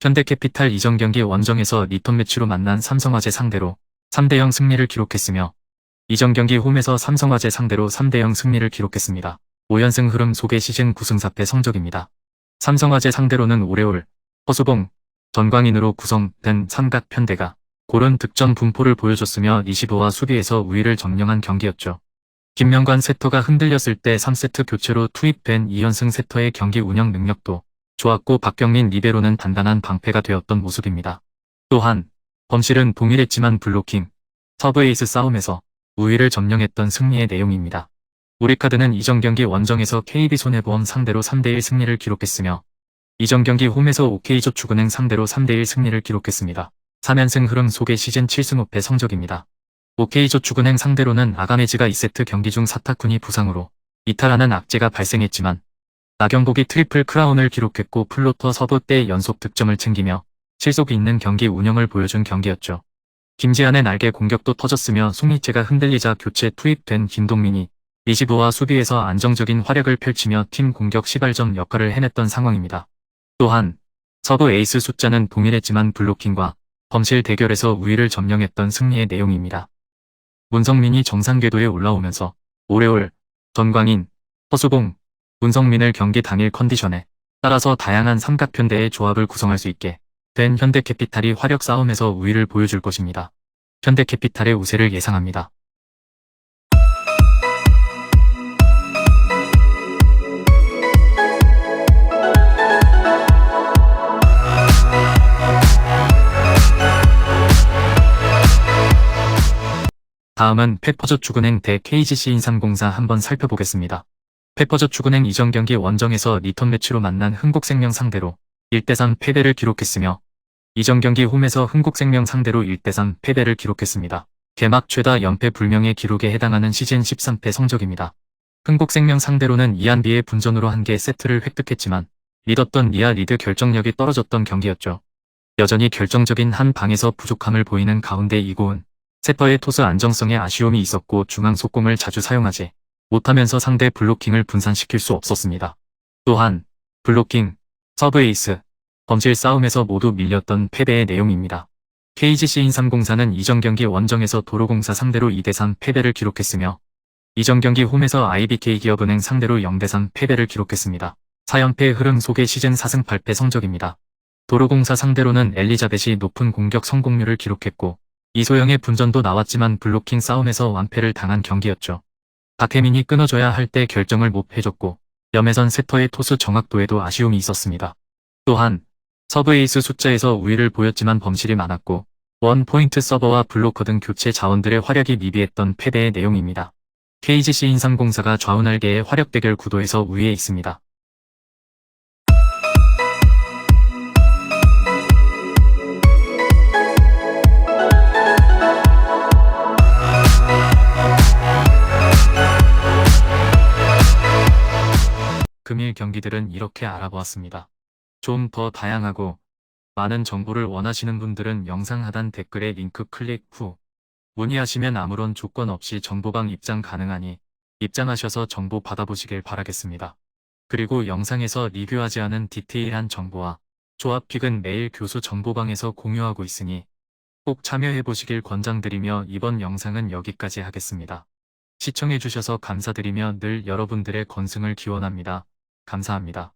현대캐피탈 이전 경기 원정에서 리턴 매치로 만난 삼성화재 상대로 3대0 승리를 기록했으며 이전 경기 홈에서 삼성화재 상대로 3대0 승리를 기록했습니다. 5연승 흐름 속의 시즌 9승 4패 성적입니다. 삼성화재 상대로는 오레올, 허수봉, 전광인으로 구성된 삼각 편대가 고른 득점 분포를 보여줬으며 리시브와 수비에서 우위를 점령한 경기였죠. 김명관 세터가 흔들렸을 때 3세트 교체로 투입된 2연승 세터의 경기 운영 능력도 좋았고 박경민 리베로는 단단한 방패가 되었던 모습입니다. 또한 범실은 동일했지만 블로킹, 서브에이스 싸움에서 우위를 점령했던 승리의 내용입니다. 우리 카드는 이전 경기 원정에서 KB손해보험 상대로 3대1 승리를 기록했으며 이전 경기 홈에서 OK저축은행 상대로 3대1 승리를 기록했습니다. 3연승 흐름 속의 시즌 7승 5패 성적입니다. OK저축은행 상대로는 아가메즈가 2세트 경기 중 사타쿤이 부상으로 이탈하는 악재가 발생했지만 나경복이 트리플 크라운을 기록했고 플로터 서브 때 연속 득점을 챙기며 실속 있는 경기 운영을 보여준 경기였죠. 김지한의 날개 공격도 터졌으며 송이채가 흔들리자 교체 투입된 김동민이 리시브와 수비에서 안정적인 활약을 펼치며 팀 공격 시발점 역할을 해냈던 상황입니다. 또한 서브 에이스 숫자는 동일했지만 블로킹과 범실 대결에서 우위를 점령했던 승리의 내용입니다. 문성민이 정상 궤도에 올라오면서 오레올, 전광인, 허수봉, 문성민을 경기 당일 컨디션에 따라서 다양한 삼각편대의 조합을 구성할 수 있게 된 현대캐피탈이 화력 싸움에서 우위를 보여줄 것입니다. 현대캐피탈의 우세를 예상합니다. 다음은 페퍼저축은행 대 KGC 인삼공사 한번 살펴보겠습니다. 페퍼저축은행 이전 경기 원정에서 리턴 매치로 만난 흥국생명 상대로 1대3 패배를 기록했으며 이전 경기 홈에서 흥국생명 상대로 1대3 패배를 기록했습니다. 개막 최다 연패 불명의 기록에 해당하는 시즌 13패 성적입니다. 흥국생명 상대로는 이안비의 분전으로 한 개 세트를 획득했지만 믿었던 리아 리드 결정력이 떨어졌던 경기였죠. 여전히 결정적인 한 방에서 부족함을 보이는 가운데 이고은 세터의 토스 안정성에 아쉬움이 있었고 중앙 속공을 자주 사용하지 못하면서 상대 블로킹을 분산시킬 수 없었습니다. 또한 블로킹, 서브 에이스, 범실 싸움에서 모두 밀렸던 패배의 내용입니다. KGC 인삼공사는 이전 경기 원정에서 도로공사 상대로 2대3 패배를 기록했으며 이전 경기 홈에서 IBK 기업은행 상대로 0대3 패배를 기록했습니다. 4연패 흐름 속의 시즌 4승 8패 성적입니다. 도로공사 상대로는 엘리자벳이 높은 공격 성공률을 기록했고 이소영의 분전도 나왔지만 블로킹 싸움에서 완패를 당한 경기였죠. 박혜민이 끊어줘야 할 때 결정을 못 해줬고 염혜선 세터의 토스 정확도에도 아쉬움이 있었습니다. 또한 서브 에이스 숫자에서 우위를 보였지만 범실이 많았고 원 포인트 서버와 블로커 등 교체 자원들의 활약이 미비했던 패배의 내용입니다. KGC 인삼공사가 좌우날개의 화력 대결 구도에서 우위에 있습니다. 금일 경기들은 이렇게 알아보았습니다. 좀 더 다양하고 많은 정보를 원하시는 분들은 영상 하단 댓글에 링크 클릭 후 문의하시면 아무런 조건 없이 정보방 입장 가능하니 입장하셔서 정보 받아보시길 바라겠습니다. 그리고 영상에서 리뷰하지 않은 디테일한 정보와 조합픽은 매일 교수 정보방에서 공유하고 있으니 꼭 참여해보시길 권장드리며 이번 영상은 여기까지 하겠습니다. 시청해주셔서 감사드리며 늘 여러분들의 건승을 기원합니다. 감사합니다.